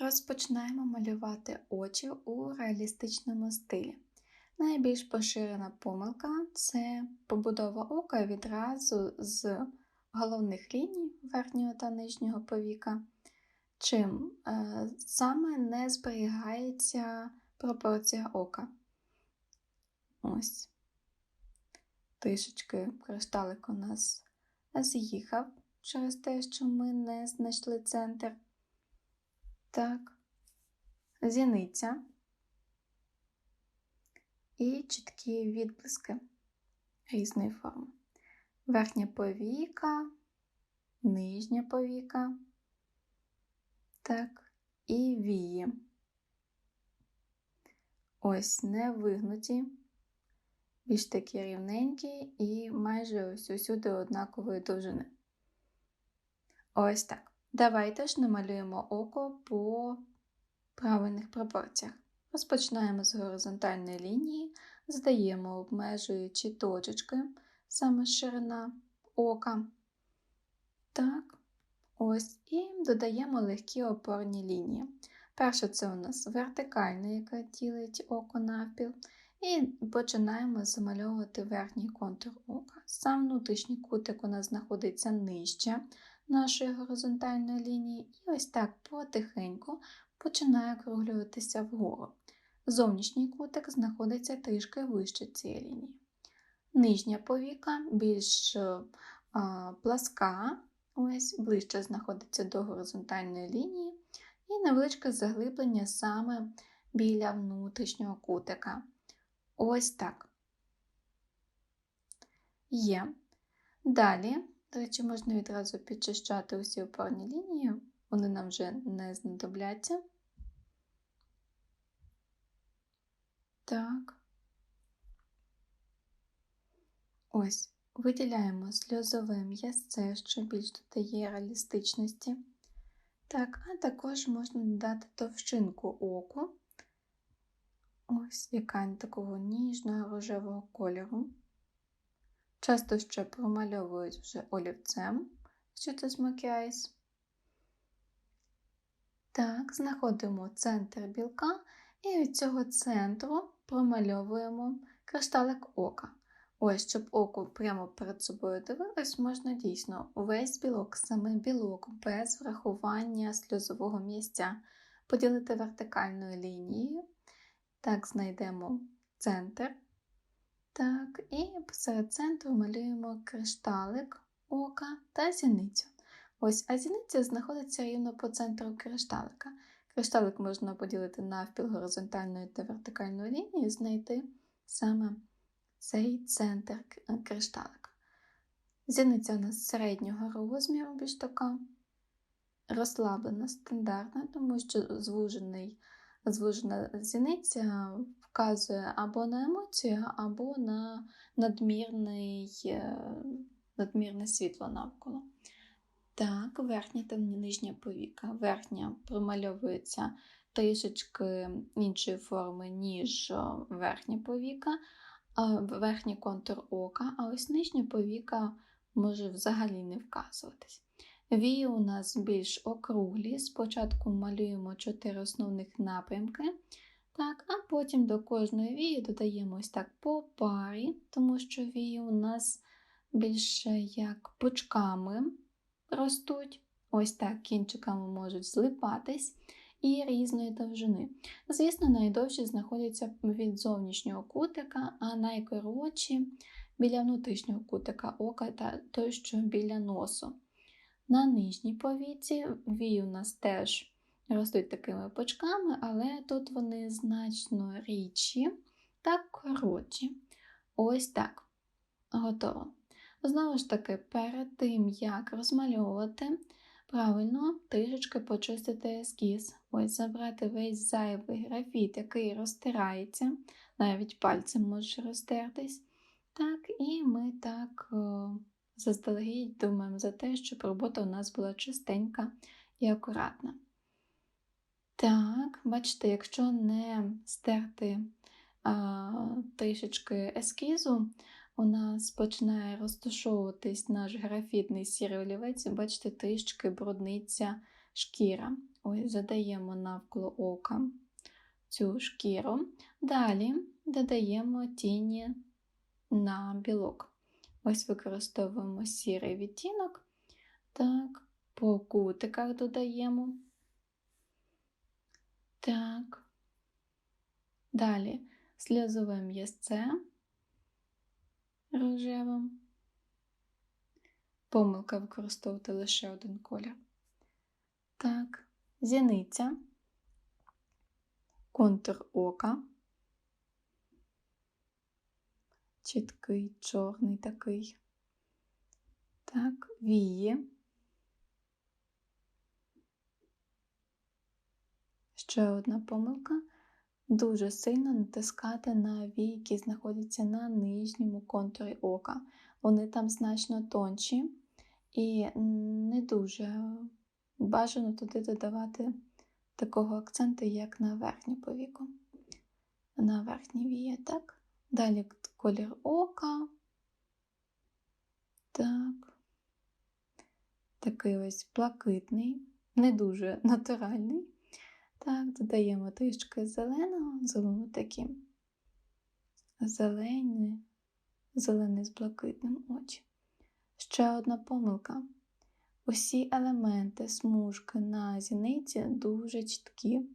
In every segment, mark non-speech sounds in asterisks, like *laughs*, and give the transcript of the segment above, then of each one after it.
Розпочинаємо малювати очі у реалістичному стилі. Найбільш поширена помилка це побудова ока відразу з головних ліній верхнього та нижнього повіка, чим е, саме не зберігається пропорція ока. Ось. Трішечки кришталик у нас з'їхав через те, що ми не знайшли центр. Так, зіниця і чіткі відблиски різної форми. Верхня повіка, нижня повіка, так, і вії. Ось не вигнуті, більш такі рівненькі і майже ось усюди однакової довжини. Ось так. Давайте ж намалюємо око по правильних пропорціях. Розпочинаємо з горизонтальної лінії, здаємо обмежуючі точечки, саме ширина ока. Так, ось, і додаємо легкі опорні лінії. Перша це у нас вертикальна, яка ділить око навпіл. І починаємо замальовувати верхній контур ока. Сам внутрішній кутик у нас знаходиться нижче нашої горизонтальної лінії, і ось так потихеньку починає округлюватися вгору. Зовнішній кутик знаходиться трішки вище цієї лінії. Нижня повіка більш а, пласка, ось ближче знаходиться до горизонтальної лінії, і невеличке заглиблення саме біля внутрішнього кутика. Ось так. Є. Далі до речі, можна відразу підчищати усі опорні лінії, вони нам вже не знадобляться. Так. Ось, виділяємо сльозове м'ясце, що більш додає реалістичності. Так, а також можна додати товщинку оку, ось яка такого ніжного рожевого кольору. Часто ще промальовують вже олівцем, що це Smoky Eyes. Так, знаходимо центр білка і від цього центру промальовуємо кришталик ока. Ось, щоб око прямо перед собою дивилось, можна дійсно увесь білок, саме білок, без врахування сльозового місця, поділити вертикальною лінією. Так, знайдемо центр. Так, і посеред центру малюємо кришталик, ока та зіницю. Ось, а зіниця знаходиться рівно по центру кришталика. Кришталик можна поділити навпіл горизонтальної та вертикальної лінії і знайти саме цей центр кришталика. Зіниця у нас середнього розміру, більш така розслаблена, стандартна, тому що звужений, звужена зіниця вказує або на емоцію, або на надмірний, е, надмірне світло навколо. Так, верхня та нижня повіка. Верхня промальовується трішечки іншої форми, ніж верхня повіка, верхній контур ока, а ось нижня повіка може взагалі не вказуватись. Вії у нас більш округлі. Спочатку малюємо чотири основних напрямки. Так, А потім до кожної вії додаємо ось так по парі, тому що вії у нас більше як пучками ростуть. Ось так кінчиками можуть злипатись і різної довжини. Звісно, найдовші знаходяться від зовнішнього кутика, а найкоротші біля внутрішнього кутика ока та той, що біля носу. На нижній повіці вії у нас теж ростуть такими почками, але тут вони значно рідші та коротші. Ось так. Готово. Знову ж таки, перед тим, як розмальовувати, правильно трішечки почистити ескіз. Ось забрати весь зайвий графіт, який розтирається, навіть пальцем може розтертись. Так, і ми так о, заздалегідь думаємо за те, щоб робота у нас була чистенька і акуратна. Так, бачите, якщо не стерти а, трішечки ескізу, у нас починає розташовуватись наш графітний сірий олівець, бачите, трішки брудниця шкіра. Ось задаємо навколо ока цю шкіру. Далі додаємо тіні на білок. Ось використовуємо сірий відтінок. Так, по кутиках додаємо. Так. Далі сльозове м'ясце рожевим. Помилка використовувати лише один колір. Так, зіниця, контур ока. Чіткий, чорний такий. Так, вії. Ще одна помилка. Дуже сильно натискати на вії, які знаходяться на нижньому контурі ока. Вони там значно тонші і не дуже бажано туди додавати такого акценту, як на верхню повіку. На верхній вії, так. Далі колір ока. Так. Такий ось блакитний, не дуже *laughs* натуральний. Так, додаємо трішки зеленого, зробимо такі зелені, зелений з блакитним очі. Ще одна помилка. Усі елементи смужки на зіниці дуже чіткі.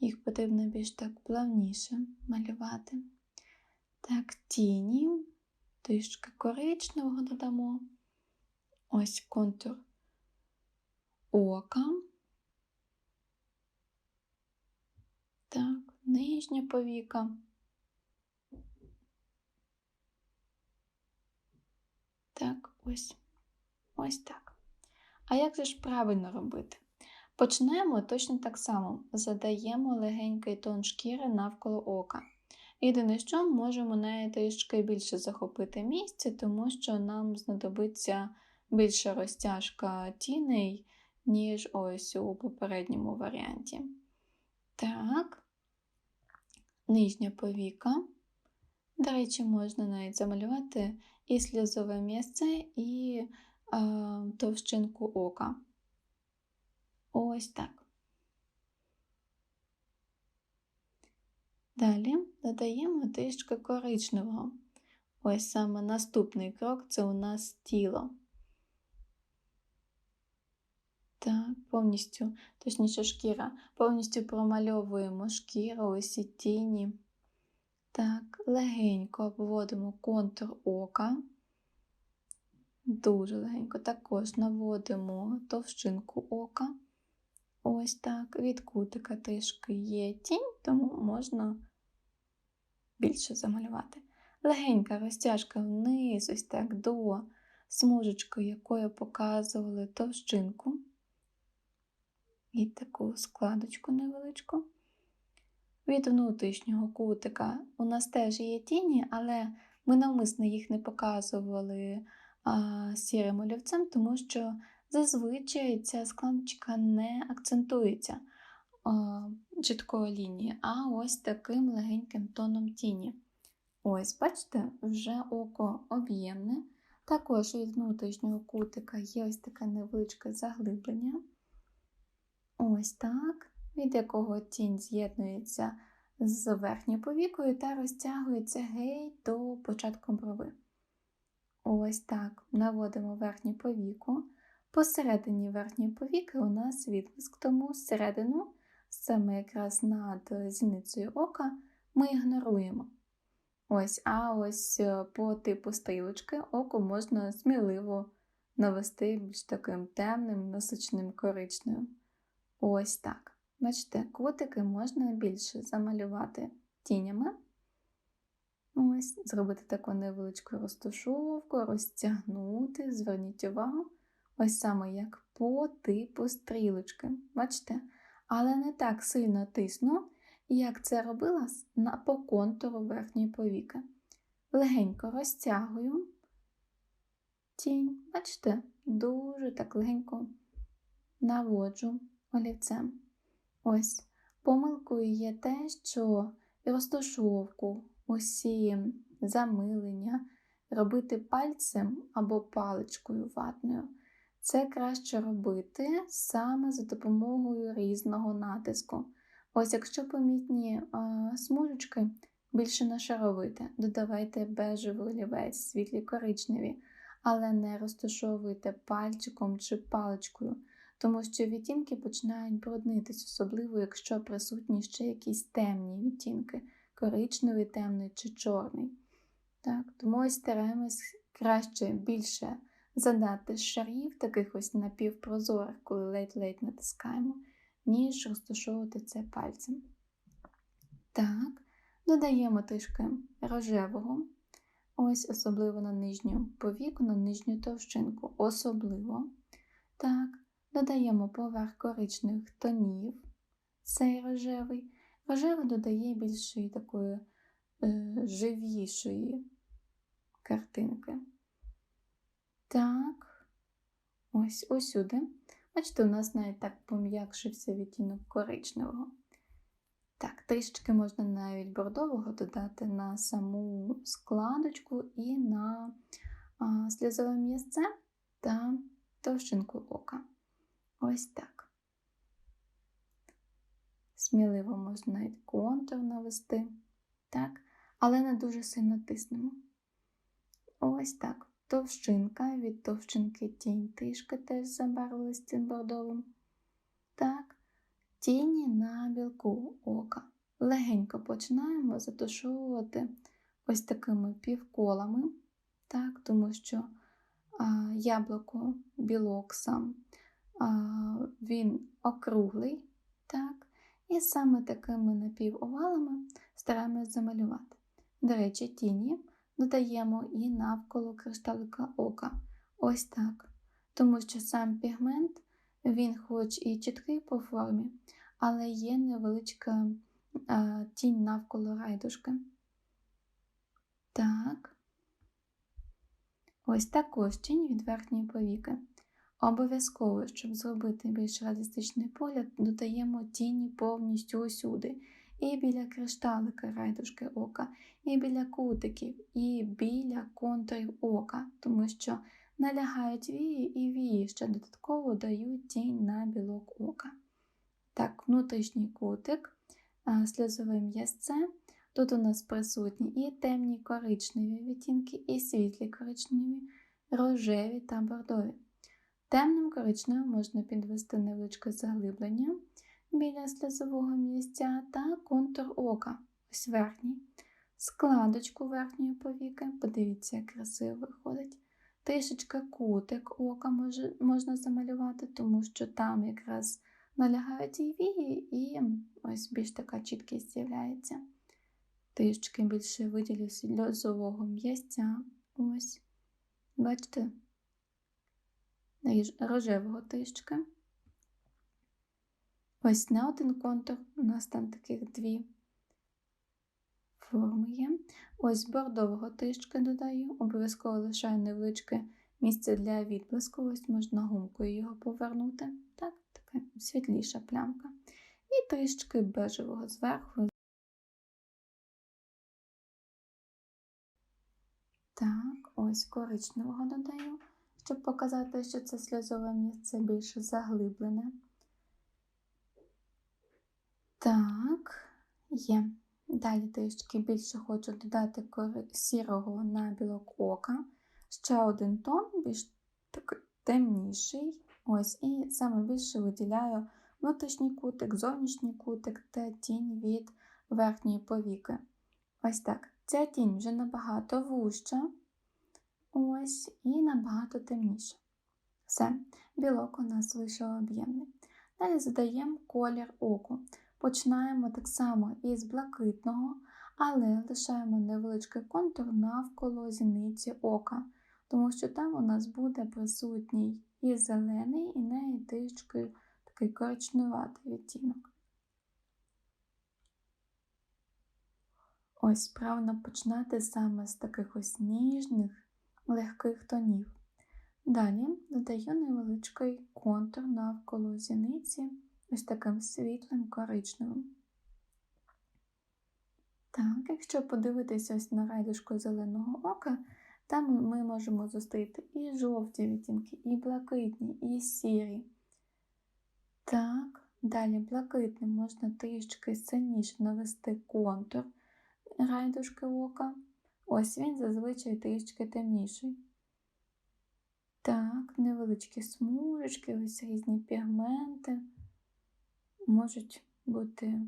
Їх потрібно більш так плавніше малювати. Так, тіні, трішки коричневого додамо. Ось контур ока. Так, нижня повіка. Так, ось. Ось так. А як же ж правильно робити? Почнемо точно так само. Задаємо легенький тон шкіри навколо ока. Єдине, що можемо неї трішки більше захопити місце, тому що нам знадобиться більша розтяжка тіней, ніж ось у попередньому варіанті. Так, нижня повіка. До речі, можна навіть замалювати і сльозове місце, і а, товщинку ока. Ось так. Далі додаємо трішки коричневого. Ось саме наступний крок це у нас тіло. Так, повністю, точніше, шкіра, повністю промальовуємо шкіру, ось і тіні. Так, легенько обводимо контур ока. Дуже легенько. Також наводимо товщинку ока. Ось так. Від кутика трішки є тінь, тому можна більше замалювати. Легенька розтяжка вниз, ось так до смужечки, якою показували товщинку. І таку складочку невеличку. Від внутрішнього кутика у нас теж є тіні, але ми навмисно їх не показували а, сірим олівцем, тому що зазвичай ця складочка не акцентується а, чіткою лінії, а ось таким легеньким тоном тіні. Ось, бачите, вже око об'ємне. Також від внутрішнього кутика є ось таке невеличке заглиблення. Ось так, від якого тінь з'єднується з верхньою повікою та розтягується геть до початку брови. Ось так наводимо верхню повіку. Посередині верхньої повіки у нас відблиск, тому середину, саме якраз над зіницею ока, ми ігноруємо. Ось, А ось е, по типу стрілочки око можна сміливо навести більш таким темним, насичним коричневим. Ось так. Бачите, кутики можна більше замалювати тінями. Ось, зробити таку невеличку розташовку, розтягнути, зверніть увагу, ось саме як по типу стрілочки. Бачите? Але не так сильно тисну, як це робила по контуру верхньої повіки. Легенько розтягую тінь, бачите, дуже так легенько наводжу олівцем. Ось, помилкою є те, що розташовку, усі замилення робити пальцем або паличкою ватною Це краще робити саме за допомогою різного натиску. Ось якщо помітні а, смужечки, більше не шаровите, додавайте бежевий олівець, світлі коричневі, але не розташовуйте пальчиком чи паличкою, тому що відтінки починають бруднитись, особливо якщо присутні ще якісь темні відтінки, коричневий, темний чи чорний. Так, Тому ось стараємось краще більше задати шарів, таких ось напівпрозорих, коли ледь-ледь натискаємо, ніж розташовувати це пальцем. Так, додаємо трішки рожевого, ось особливо на нижню повіку, на нижню товщинку. Особливо. Так, додаємо поверх коричневих тонів, цей рожевий. Рожевий додає більшої такої е, живішої картинки. Так, ось усюди. Бачите, у нас навіть так пом'якшився відтінок коричневого. Так, трішечки можна навіть бордового додати на саму складочку і на а, сльозове м'ясце та товщинку ока. Ось так. Сміливо можна навіть контур навести, так, але не дуже сильно тиснемо. Ось так. Товщинка від товщинки тінь трішки теж забарвилась цим бордовим. Так, тіні на білку ока. Легенько починаємо затушовувати ось такими півколами, так, тому що а, яблуко, білок сам, а, він округлий. так, І саме такими напівовалами стараємось замалювати. До речі, тіні додаємо і навколо кришталика ока. Ось так. Тому що сам пігмент, він хоч і чіткий по формі, але є невеличка а, тінь навколо райдушки. Так. Ось також тінь від верхньої повіки. Обов'язково, щоб зробити більш реалістичний погляд, додаємо тіні повністю усюди. І біля кришталика райдушки ока, і біля кутиків, і біля контурів ока, тому що налягають вії і вії ще додатково дають тінь на білок ока. Так, внутрішній кутик, сльозове м'ясце. Тут у нас присутні і темні коричневі відтінки, і світлі коричневі, рожеві та бордові. Темним коричневим можна підвести невеличке заглиблення біля сльозового місця та контур ока, ось верхній, складочку верхньої повіки. Подивіться, як красиво виходить. Трішечки кутик ока може, можна замалювати, тому що там якраз налягають і вії, і ось більш така чіткість з'являється. Трішки більше виділю сльозового м'ясця. Ось, бачите, рожевого трішки. Ось на один контур, у нас там таких дві форми є. Ось бордового трішки додаю, обов'язково лишаю невеличке місце для відблиску, ось можна гумкою його повернути. Так, така світліша плямка. І трішки бежевого зверху. Так, ось коричневого додаю, щоб показати, що це сльозове місце більше заглиблене. Так, є. Далі трішки більше хочу додати сірого на білок ока. Ще один тон, більш такий темніший. Ось, І саме більше виділяю внутрішній кутик, зовнішній кутик та тінь від верхньої повіки. Ось так. Ця тінь вже набагато вужча. Ось, і набагато темніша. Все, білок у нас вийшов об'ємний. Далі задаємо колір оку. Починаємо так само із блакитного, але лишаємо невеличкий контур навколо зіниці ока, тому що там у нас буде присутній і зелений, і неї трішки такий коричневатий відтінок. Ось правильно починати саме з таких ось ніжних, легких тонів. Далі додаю невеличкий контур навколо зіниці ось таким світлим коричневим. Так, якщо подивитися ось на райдушку зеленого ока, Там ми можемо зустріти і жовті відтінки, і блакитні, і сірі. Так, далі блакитним можна трішки сильніше навести контур райдушки ока. Ось він зазвичай трішки темніший. Так, невеличкі смужечки, ось різні пігменти можуть бути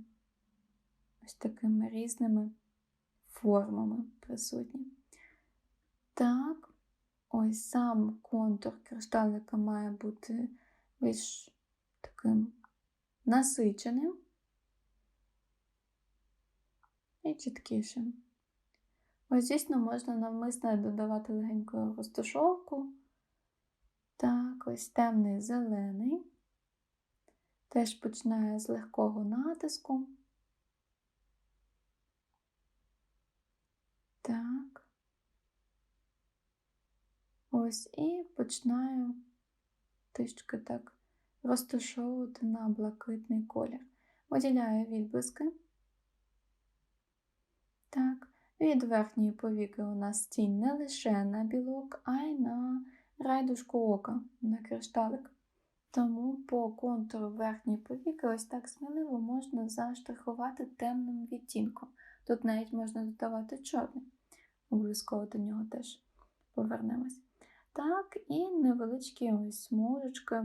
ось такими різними формами присутні. Так, ось сам контур кришталика має бути більш таким насиченим і чіткішим. Ось, звісно, можна навмисно додавати легеньку розташовку. Так, ось темний зелений. Теж починає з легкого натиску. Так. Ось і починаю трішки так розташовувати на блакитний колір. Виділяю відблиски. Так, від верхньої повіки у нас тінь не лише на білок, а й на райдушку ока, на кришталик. Тому по контуру верхньої повіки ось так сміливо можна заштрихувати темним відтінком. Тут навіть можна додавати чорний. Обов'язково до нього теж повернемось. Так, і невеличкі ось смужечки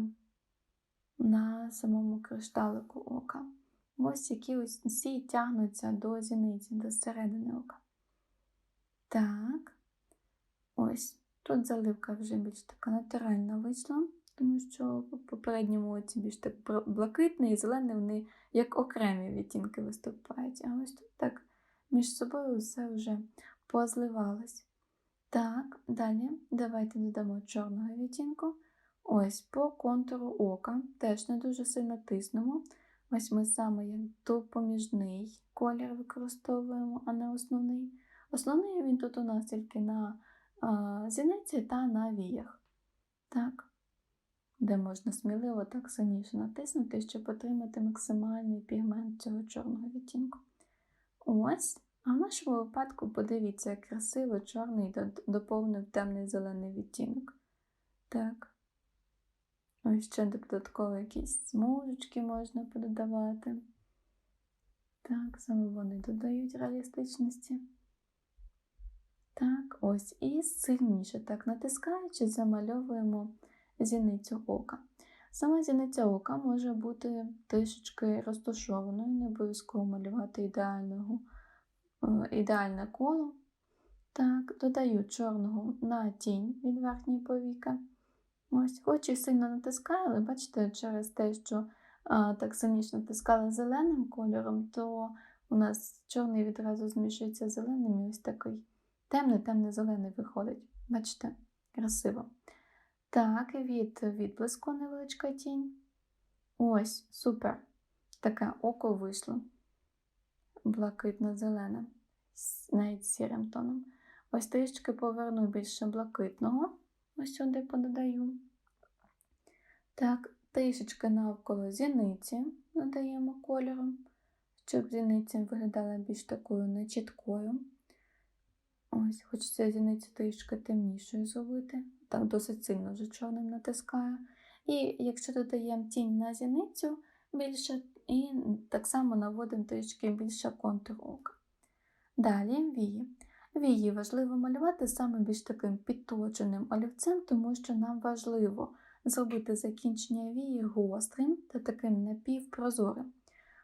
на самому кришталику ока. Ось які ось всі тягнуться до зіниці, до середини ока. Так, ось тут заливка вже більш така натуральна вийшла, тому що в попередньому оці більш так блакитний і зелений, вони як окремі відтінки виступають. А ось тут так між собою все вже позливалось. Так, далі давайте додамо чорного відтінку. Ось по контуру ока теж не дуже сильно тиснемо. Ось ми саме як допоміжний колір використовуємо, а не основний. Основний він тут у нас тільки на а, зіниці та на віях. Так, де можна сміливо так сильніше натиснути, щоб отримати максимальний пігмент цього чорного відтінку. Ось. А в нашому випадку подивіться, як красиво чорний доповнив темний зелений відтінок. Так. Ось ще додатково якісь смужечки можна пододавати. Так, саме вони додають реалістичності. Так, ось і сильніше, так натискаючи, замальовуємо зіницю ока. Сама зіниця ока може бути трішечки розташованою, не обов'язково малювати ідеального, е, ідеальне коло. Так, додаю чорного на тінь від верхньої повіки. Ось, і сильно натискаю, але бачите, через те, що а, так сильніше натискала зеленим кольором, то у нас чорний відразу змішується з зеленим і ось такий темний темний зелений виходить. Бачите, красиво. Так, від відблиску невеличка тінь. Ось, супер. Таке око вийшло. Блакитно-зелене, навіть сірим тоном. Ось трішки поверну більше блакитного. Ось сюди пододаю. Так, трішечки навколо зіниці надаємо кольором, щоб зіниця виглядала більш такою нечіткою. Ось, хочеться зіницю трішки темнішою зробити. Так, досить сильно вже чорним натискаю. І якщо додаємо тінь на зіницю більше, і так само наводимо трішки більше контур ока. Далі вії. Вії важливо малювати саме більш таким підточеним олівцем, тому що нам важливо зробити закінчення вії гострим та таким напівпрозорим.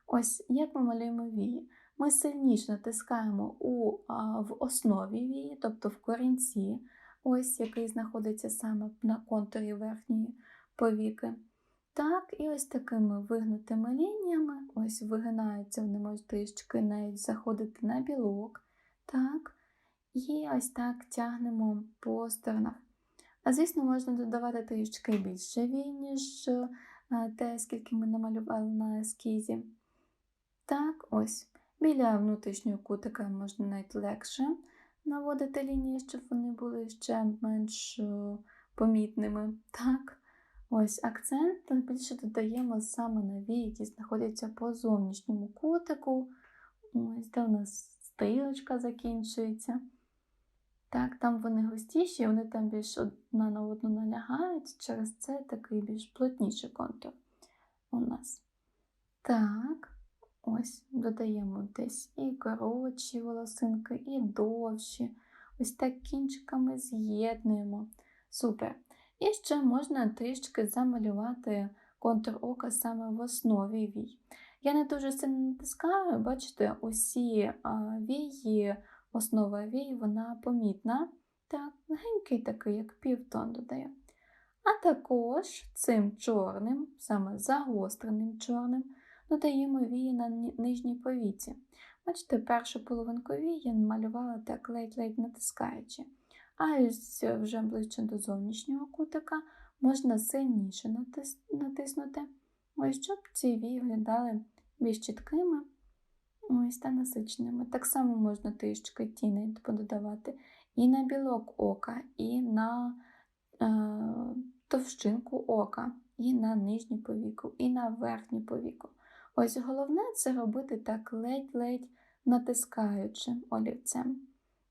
Ось як ми малюємо вії. Ми сильніше натискаємо у, а, в основі вії, тобто в корінці, ось який знаходиться саме на контурі верхньої повіки. Так, і ось такими вигнутими лініями, ось вигинаються, вони можуть трішки навіть заходити на білок. Так, І ось так тягнемо по сторонах. А звісно, можна додавати трішки більше вій, ніж те, скільки ми намалювали на ескізі. Так, ось. Біля внутрішнього кутика можна навіть легше наводити лінії, щоб вони були ще менш помітними. Так, ось акцент більше додаємо саме на вії, які знаходяться по зовнішньому кутику. Ось де у нас стрілочка закінчується. Так, там вони густіші, вони там більш одна на одну налягають, через це такий більш плотніший контур у нас. Так, ось додаємо десь і коротші волосинки, і довші. Ось так кінчиками з'єднуємо. Супер. І ще можна трішки замалювати контур ока саме в основі вій. Я не дуже сильно натискаю, бачите, усі вії, основа вій, вона помітна. Так, легенький такий, як півтон додаю. А також цим чорним, саме загостреним чорним, додаємо вії на нижній повіці. Бачите, першу половинку вій я малювала так ледь-ледь натискаючи. А ось вже ближче до зовнішнього кутика можна сильніше натис- натиснути, ось щоб ці вії виглядали більш чіткими ось та насиченими. Так само можна трішки тіней пододавати і на білок ока, і на е, товщинку ока, і на нижню повіку, і на верхню повіку. Ось головне це робити так ледь-ледь натискаючи олівцем.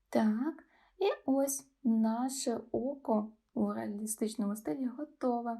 Так, і ось наше око у реалістичному стилі готове.